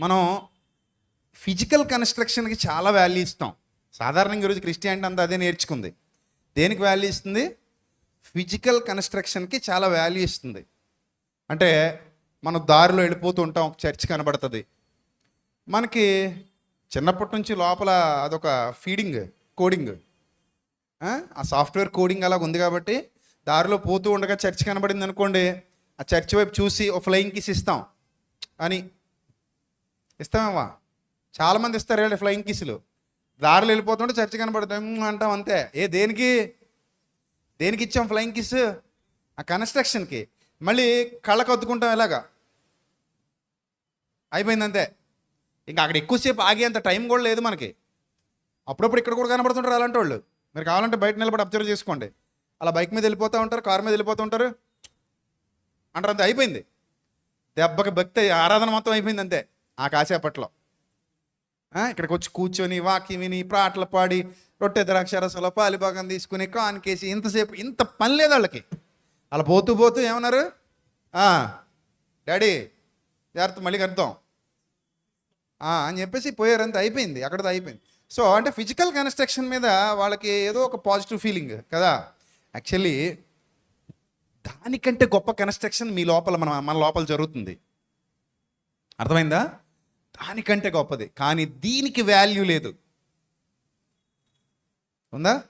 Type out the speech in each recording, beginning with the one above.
మనం ఫిజికల్ కన్స్ట్రక్షన్కి చాలా వాల్యూ ఇస్తాం. సాధారణంగా ఈరోజు క్రిస్టియానిటీ అంతా అదే నేర్చుకుంది. దేనికి వాల్యూ ఇస్తుంది? ఫిజికల్ కన్స్ట్రక్షన్కి చాలా వాల్యూ ఇస్తుంది. అంటే మనం దారిలో వెళ్ళిపోతూ ఉంటాం ఒక చర్చ్ కనబడుతుంది. మనకి చిన్నప్పటి నుంచి లోపల అదొక ఫీడింగ్ కోడింగ్. ఆ? సాఫ్ట్వేర్ కోడింగ్ అలాగ ఉంది కాబట్టి దారిలో పోతూ ఉండగా చర్చ్ కనబడింది అనుకోండి ఆ చర్చ్ వైపు చూసి ఒక ఫ్లయింగ్ కిస్ ఇస్తాం అని ఇస్తామేవా చాలామంది ఇస్తారు వీళ్ళు ఫ్లయింగ్ కిస్లు దారిలో వెళ్ళిపోతుంటే చర్చి కనబడుతుంది. అంటాం అంతే. ఏ దేనికి? దేనికి ఇచ్చాం ఫ్లయింగ్ కిస్ ఆ కన్స్ట్రక్షన్కి మళ్ళీ కళ్ళకు అద్దుకుంటాం ఎలాగా? అయిపోయింది అంతే. ఇంకా అక్కడ ఎక్కువసేపు ఆగేంత టైం కూడా లేదు మనకి. అప్పుడప్పుడు ఇక్కడ కూడా కనబడుతుంటారు అలాంటి వాళ్ళు. మీరు కావాలంటే బయట నిలబడి అబ్జర్వ్ చేసుకోండి. అలా బైక్ మీద వెళ్ళిపోతూ ఉంటారు కారు మీద వెళ్ళిపోతూ ఉంటారు. అంటారు అంతే అయిపోయింది. దెబ్బకి భక్తి ఆరాధన మొత్తం అయిపోయింది అంతే. కాసేపట్లో. ఇక్కడికి వచ్చి కూర్చొని వాకి విని పాటలు పాడి రొట్టె ద్రాక్షరసలో పాలిభాగం తీసుకుని కాన్కేసి ఇంతసేపు ఇంత పని లేదు వాళ్ళకి. అలా పోతూ పోతూ ఏమన్నారు? డాడీ జాగ్రత్త మళ్ళీ కడతాం అని చెప్పేసి పోయారంత అయిపోయింది అక్కడతో అయిపోయింది. సో అంటే ఫిజికల్ కన్స్ట్రక్షన్ మీద వాళ్ళకి ఏదో ఒక పాజిటివ్ ఫీలింగ్ కదా. యాక్చువల్లీ దానికంటే గొప్ప కన్స్ట్రక్షన్ మీ లోపల మన మన లోపల జరుగుతుంది. అర్థమైందా? దానికంటే గొప్పది. కానీ దీనికి వాల్యూ లేదు. ఉందా?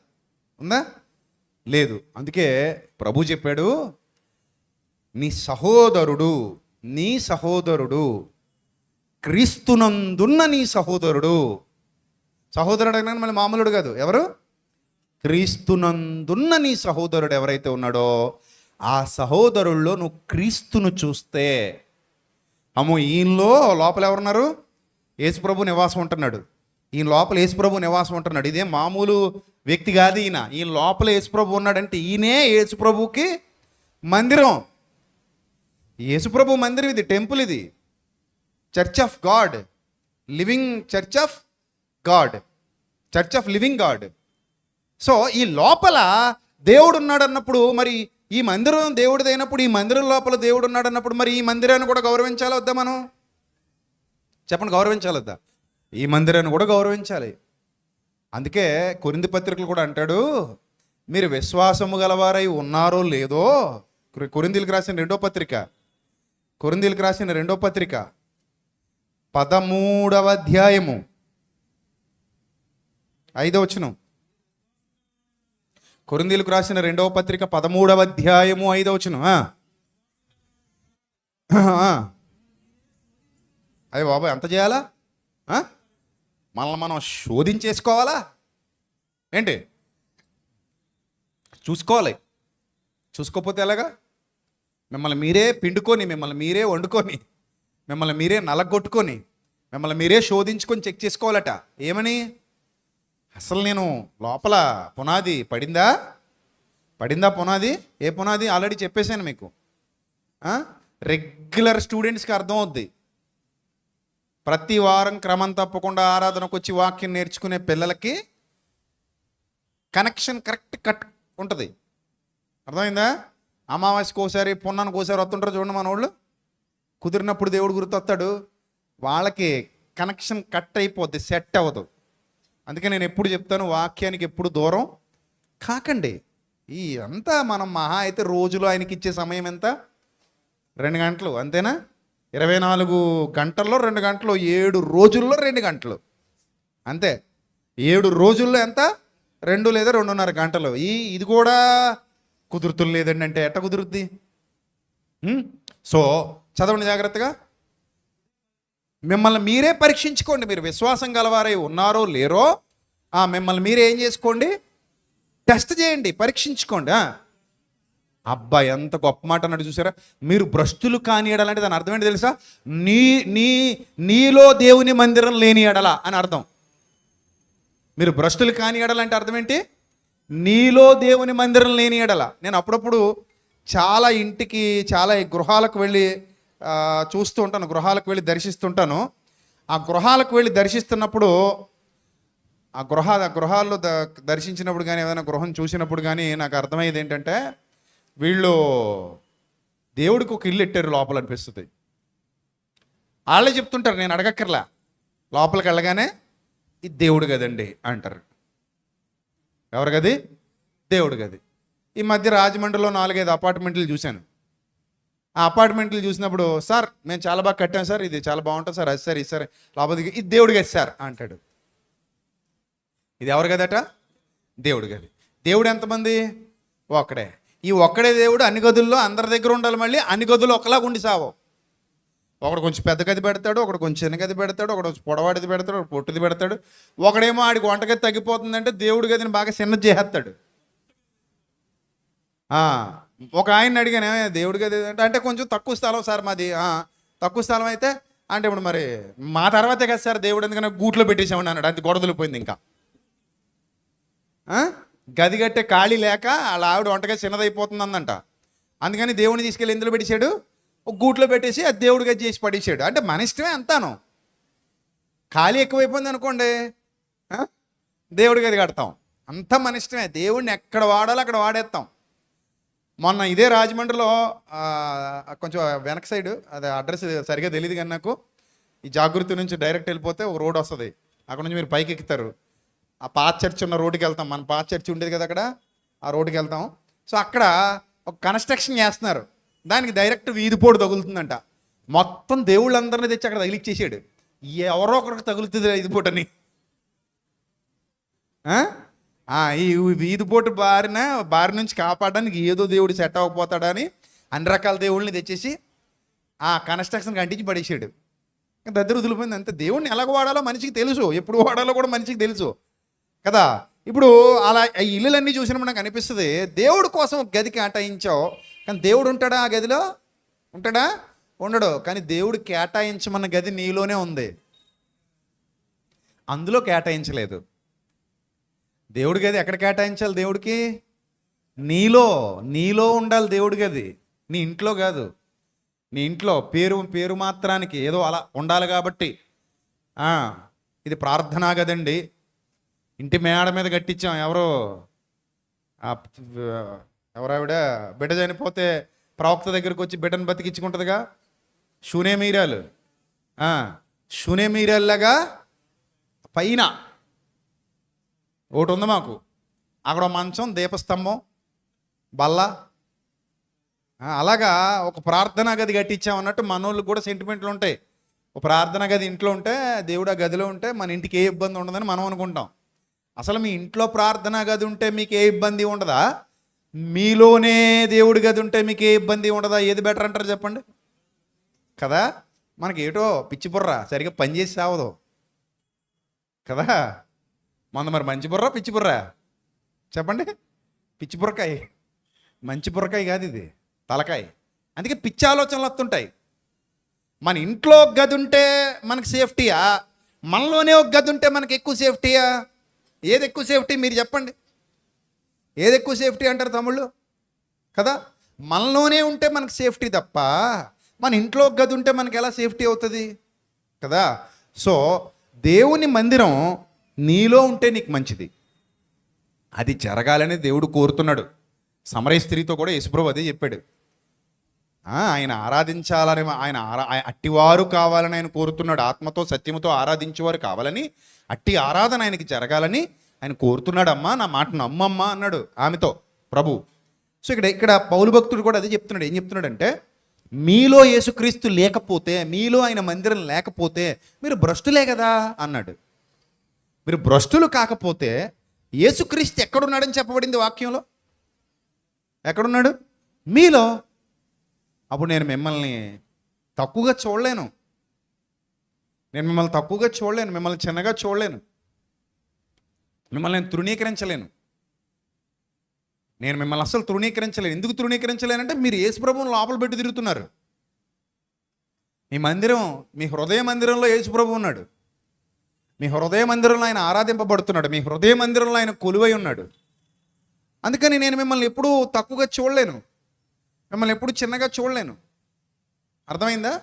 ఉందా? లేదు. అందుకే ప్రభు చెప్పాడు నీ సహోదరుడు నీ సహోదరుడు క్రీస్తునందున్న నీ సహోదరుడు. సహోదరుడు అనగానే మళ్ళీ మామూలుడు కాదు. ఎవరు? క్రీస్తునందున్న నీ సహోదరుడు ఎవరైతే ఉన్నాడో ఆ సహోదరుల్లో నువ్వు క్రీస్తును చూస్తే అమ్మో ఈయనలో లోపల ఎవరున్నారు? యేసుప్రభు నివాసం ఉంటున్నాడు. ఈయన లోపల యేసుప్రభు నివాసం ఉంటున్నాడు. ఇదే మామూలు వ్యక్తి కాదు ఈయన. ఈయన లోపల యేసుప్రభు ఉన్నాడంటే ఈయనే యేసుప్రభుకి మందిరం. యేసుప్రభు మందిరం ఇది టెంపుల్ ఇది. Church of God living church of God church of living God so ఈ లోపల దేవుడు ఉన్నాడు అన్నప్పుడు మరి ఈ మందిరం దేవుడిదైనప్పుడు ఈ మందిరం లోపల దేవుడు ఉన్నాడు అన్నప్పుడు మరి ఈ మందిరాన్ని కూడా గౌరవించాలి వద్దా మనం? చెప్పండి గౌరవించాలి వద్దా? ఈ మందిరాన్ని కూడా గౌరవించాలి. అందుకే కొరింది పత్రికలు కూడా అంటాడు మీరు విశ్వాసము గలవారై ఉన్నారో లేదో? కొరిందీలకు రాసిన రెండో పత్రిక. కొరిందీలకు రాసిన రెండో పత్రిక. పదమూడవ అధ్యాయము. ఐదో వచనం. కొరిందీలకు రాసిన రెండవ పత్రిక పదమూడవ అధ్యాయము ఐదవ వచ్చిన అదే బాబు ఎంత చేయాలా? మనల్ని మనం శోధించేసుకోవాలా? ఏంటి? చూసుకోవాలి. చూసుకోకపోతే ఎలాగా? మిమ్మల్ని మీరే పిండుకొని మిమ్మల్ని మీరే వండుకొని మిమ్మల్ని మీరే నలగొట్టుకొని మిమ్మల్ని మీరే శోధించుకొని చెక్ చేసుకోవాలట. ఏమని? అసలు నేను లోపల పునాది పడిందా? పడిందా పునాది? ఏ పునాది? ఆల్రెడీ చెప్పేశాను మీకు. రెగ్యులర్ స్టూడెంట్స్కి అర్థం అవుద్ది ప్రతి వారం క్రమం తప్పకుండా ఆరాధనకు వచ్చి వాక్యం నేర్చుకునే పిల్లలకి కనెక్షన్ కరెక్ట్ కట్ ఉంటుంది. అర్థమైందా? అమావాస్యకి ఒకసారి పున్నానికి ఒకసారి వస్తుంటారు చూడండి మన వాళ్ళు కుదిరినప్పుడు దేవుడు గుర్తొస్తాడు. వాళ్ళకి కనెక్షన్ కట్ అయిపోద్ది సెట్ అవ్వదు. అందుకే నేను ఎప్పుడు చెప్తాను వాక్యానికి ఎప్పుడు దూరం కాకండి. ఈ అంతా మనం మహా అయితే రోజులో ఆయనకి ఇచ్చే సమయం ఎంత? రెండు గంటలు అంతేనా? ఇరవై నాలుగు గంటల్లో రెండు గంటలు ఏడు రోజుల్లో రెండు గంటలు. అంతే. ఏడు రోజుల్లో ఎంత? రెండు లేదా రెండున్నర గంటలు. ఈ ఇది కూడా కుదురుతులు లేదండి అంటే ఎట్ట కుదురుద్ది? సో చదవండి జాగ్రత్తగా. మిమ్మల్ని మీరే పరీక్షించుకోండి. మీరు విశ్వాసం గలవారై ఉన్నారో లేరో ఆ మిమ్మల్ని మీరే ఏం చేసుకోండి? టెస్ట్ చేయండి పరీక్షించుకోండి. అబ్బా ఎంత గొప్ప మాట అన్నట్టు చూసారా? మీరు భ్రష్టులు కాని ఎడలంటే దాని అర్థం ఏంటి తెలుసా? నీ నీ నీలో దేవుని మందిరం లేని ఎడల అని అర్థం. మీరు భ్రష్టులు కాని ఎడలంటే అర్థం ఏంటి? నీలో దేవుని మందిరం లేని ఎడల. నేను అప్పుడప్పుడు చాలా ఇంటికి చాలా గృహాలకు వెళ్ళి చూస్తూ ఉంటాను గృహాలకు వెళ్ళి దర్శిస్తుంటాను. ఆ గృహాలకు వెళ్ళి దర్శిస్తున్నప్పుడు ఆ గృహ గృహాల్లో ద దర్శించినప్పుడు కానీ ఏదైనా గృహం చూసినప్పుడు కానీ నాకు అర్థమయ్యేది ఏంటంటే వీళ్ళు దేవుడికి ఒక ఇల్లు ఎట్టారు లోపల అనిపిస్తుంది. వాళ్ళే చెప్తుంటారు నేను అడగక్కర్లా. లోపలికి వెళ్ళగానే ఇది దేవుడు గదండి అంటారు. ఎవరు గది? దేవుడు గది. ఈ మధ్య రాజమండ్రిలో నాలుగైదు అపార్ట్మెంట్లు చూశాను. ఆ అపార్ట్మెంట్లు చూసినప్పుడు సార్ మేము చాలా బాగా కట్టాం సార్ ఇది చాలా బాగుంటుంది సార్ అది సార్ ఇది సార్ లోపలికి ఇది దేవుడు గది సార్ అంటాడు. ఇది ఎవరు కదట దేవుడు గది. దేవుడు ఎంతమంది? ఒక్కడే. ఈ ఒక్కడే దేవుడు అన్ని గదుల్లో అందరి దగ్గర ఉండాలి మళ్ళీ అన్ని గదులు ఒకలాగా ఉండి సావు. ఒకడు కొంచెం పెద్ద గది పెడతాడు ఒకడు కొంచెం చిన్న గది పెడతాడు ఒకడు కొంచెం పొడవాడిది పెడతాడు ఒకడు పొట్టుది పెడతాడు. ఒకడేమో ఆడికి వంటగది తగ్గిపోతుందంటే దేవుడి గదిని బాగా చిన్నది చేస్తాడు ఒక ఆయన అడిగాను "ఏమయ్య, దేవుడి గది అంటే కొంచెం తక్కువ స్థలం సార్ మాది తక్కువ స్థలం అయితే అంటే ఇప్పుడు మరి మా తర్వాతే కదా సార్ దేవుడు ఎందుకన్నా గూట్లో పెట్టేసామని అన్నాడు అది గొడవలిపోయింది ఇంకా. గది కట్టే ఖాళీ లేక వాళ్ళ ఆవిడ వంటగా చిన్నదైపోతుంది అందంట అందుకని దేవుడిని తీసుకెళ్ళి ఎందులో పెట్టేశాడు? ఒక గూట్లో పెట్టేసి అది దేవుడిగా చేసి పడేసాడు అంటే మన ఇష్టమే అంతాను. ఖాళీ ఎక్కువైపోయింది అనుకోండి దేవుడి గది కడతాం. అంతా మన ఇష్టమే. దేవుడిని ఎక్కడ వాడాలో అక్కడ వాడేస్తాం. మొన్న ఇదే రాజమండ్రిలో కొంచెం వెనక సైడ్ అది అడ్రస్ సరిగా తెలియదు కానీ నాకు ఈ జాగృతి నుంచి డైరెక్ట్ వెళ్ళిపోతే ఒక రోడ్ వస్తుంది. అక్కడ నుంచి మీరు పైకి ఎక్కుతారు. ఆ పాత చర్చ్ ఉన్న రోడ్డుకి వెళ్తాం. మన పాత చర్చ్ ఉండేది కదా అక్కడ ఆ రోడ్డుకి వెళ్తాం. సో అక్కడ ఒక కన్స్ట్రక్షన్ చేస్తున్నారు. దానికి డైరెక్ట్ వీధిపోటు తగులుతుందంట. మొత్తం దేవుళ్ళందరినీ తెచ్చి అక్కడ తగిలిచ్చేసాడు. ఎవరో ఒకరికి తగులుతుంది వీధిపోటని ఈ వీధి ఈ వీధిపోటు బారిన బారి నుంచి కాపాడడానికి ఏదో దేవుడు సెట్ అవ్వకపోతాడని అన్ని రకాల దేవుళ్ళని తెచ్చేసి ఆ కన్స్ట్రక్షన్ కంటించి పడేసాడు. దగ్గర వదిలిపోయింది అంతే. దేవుడిని ఎలాగ వాడాలో మనిషికి తెలుసు. ఎప్పుడు వాడాలో కూడా మనిషికి తెలుసు. కదా? ఇప్పుడు అలా ఈ ఇల్లులన్నీ చూసినప్పుడు నాకు అనిపిస్తుంది దేవుడు కోసం గది కేటాయించావు కానీ దేవుడు ఉంటాడా ఆ గదిలో? ఉంటాడా? ఉండడు. కానీ దేవుడు కేటాయించమన్న గది నీలోనే ఉంది. అందులో కేటాయించలేదు. దేవుడికి గది ఎక్కడ కేటాయించాలి దేవుడికి? నీలో నీలో ఉండాలి దేవుడికి గది నీ ఇంట్లో కాదు. నీ ఇంట్లో పేరు పేరు మాత్రానికి ఏదో అలా ఉండాలి కాబట్టి. ఇది ప్రార్థనా కదండి ఇంటి మేడ మీద కట్టించాం ఎవరో. ఎవరావిడ బిడ్డ చనిపోతే ప్రవక్త దగ్గరికి వచ్చి బిడ్డను బతికించుకుంటుందిగా? షూనే మీరాలు షూనే మీరాల్లాగా పైన ఒకటి ఉంది మాకు? అక్కడ మంచం దీపస్తంభం బల్ల. అలాగా ఒక ప్రార్థనా గది కట్టించామన్నట్టు మనోళ్ళకి కూడా సెంటిమెంట్లు ఉంటాయి. ఒక ప్రార్థనా గది ఇంట్లో ఉంటే దేవుడు ఆ గదిలో ఉంటే మన ఇంటికి ఏ ఇబ్బంది ఉండదని మనం అనుకుంటాం. అసలు మీ ఇంట్లో ప్రార్థనా గది ఉంటే మీకు ఏ ఇబ్బంది ఉండదా? మీలోనే దేవుడి గది ఉంటే మీకు ఏ ఇబ్బంది ఉండదా? ఏది బెటర్ అంటారు చెప్పండి. కదా? మనకి ఏటో పిచ్చి బుర్ర సరిగ్గా పనిచేసి సావదు కదా? మన మరి మంచి బుర్ర పిచ్చి బుర్ర? చెప్పండి. పిచ్చి బుర్రకాయ. మంచి బుర్రకాయ కాదు ఇది. తలకాయ. అందుకే పిచ్చి ఆలోచనలు వస్తుంటాయి. మన ఇంట్లో ఒక గది ఉంటే మనకి సేఫ్టీయా? మనలోనే ఒక గది ఉంటే మనకి ఎక్కువ సేఫ్టీయా? ఏది ఎక్కువ సేఫ్టీ మీరు చెప్పండి. ఏది ఎక్కువ సేఫ్టీ అంటారు తమ్ముళ్ళు? కదా? మనలోనే ఉంటే మనకు సేఫ్టీ తప్ప మన ఇంట్లో ఒక గది ఉంటే మనకి ఎలా సేఫ్టీ అవుతుంది? కదా? సో దేవుని మందిరం నీలో ఉంటే నీకు మంచిది. అది జరగాలని దేవుడు కోరుతున్నాడు. సమరయ స్త్రీతో కూడా యశుప్రభు అదే చెప్పాడు. ఆయన ఆరాధించాలని ఆయన ఆరా ఆయన అట్టివారు కావాలని ఆయన కోరుతున్నాడు. ఆత్మతో సత్యముతో ఆరాధించేవారు కావాలని అట్టి ఆరాధన ఆయనకి జరగాలని ఆయన కోరుతున్నాడమ్మా నా మాట నమ్మమ్మా అన్నాడు ఆమెతో ప్రభు. సో ఇక్కడ ఇక్కడ పౌలు భక్తుడు కూడా అదే చెప్తున్నాడు. ఏం చెప్తున్నాడంటే మీలో యేసుక్రీస్తు లేకపోతే మీలో ఆయన మందిరం లేకపోతే మీరు భ్రష్టులే కదా అన్నాడు. మీరు భ్రష్టులు కాకపోతే యేసుక్రీస్తు ఎక్కడున్నాడని చెప్పబడింది వాక్యంలో? ఎక్కడున్నాడు? మీలో. అప్పుడు నేను మిమ్మల్ని తక్కువగా చూడలేను. నేను మిమ్మల్ని తక్కువగా చూడలేను మిమ్మల్ని చిన్నగా చూడలేను. మిమ్మల్ని నేను తృణీకరించలేను. నేను మిమ్మల్ని అసలు తృణీకరించలేను. ఎందుకు తృణీకరించలేనంటే మీరు యేసు ప్రభువుని లోపల పెట్టి తిరుగుతున్నారు. మీ మందిరం మీ హృదయ మందిరంలో యేసు ప్రభు ఉన్నాడు. మీ హృదయ మందిరంలో ఆయన ఆరాధింపబడుతున్నాడు. మీ హృదయ మందిరంలో ఆయన కొలువై ఉన్నాడు. అందుకని నేను మిమ్మల్ని ఎప్పుడూ తక్కువగా చూడలేను. మిమ్మల్ని ఎప్పుడు చిన్నగా చూడలేను. అర్థమైందా?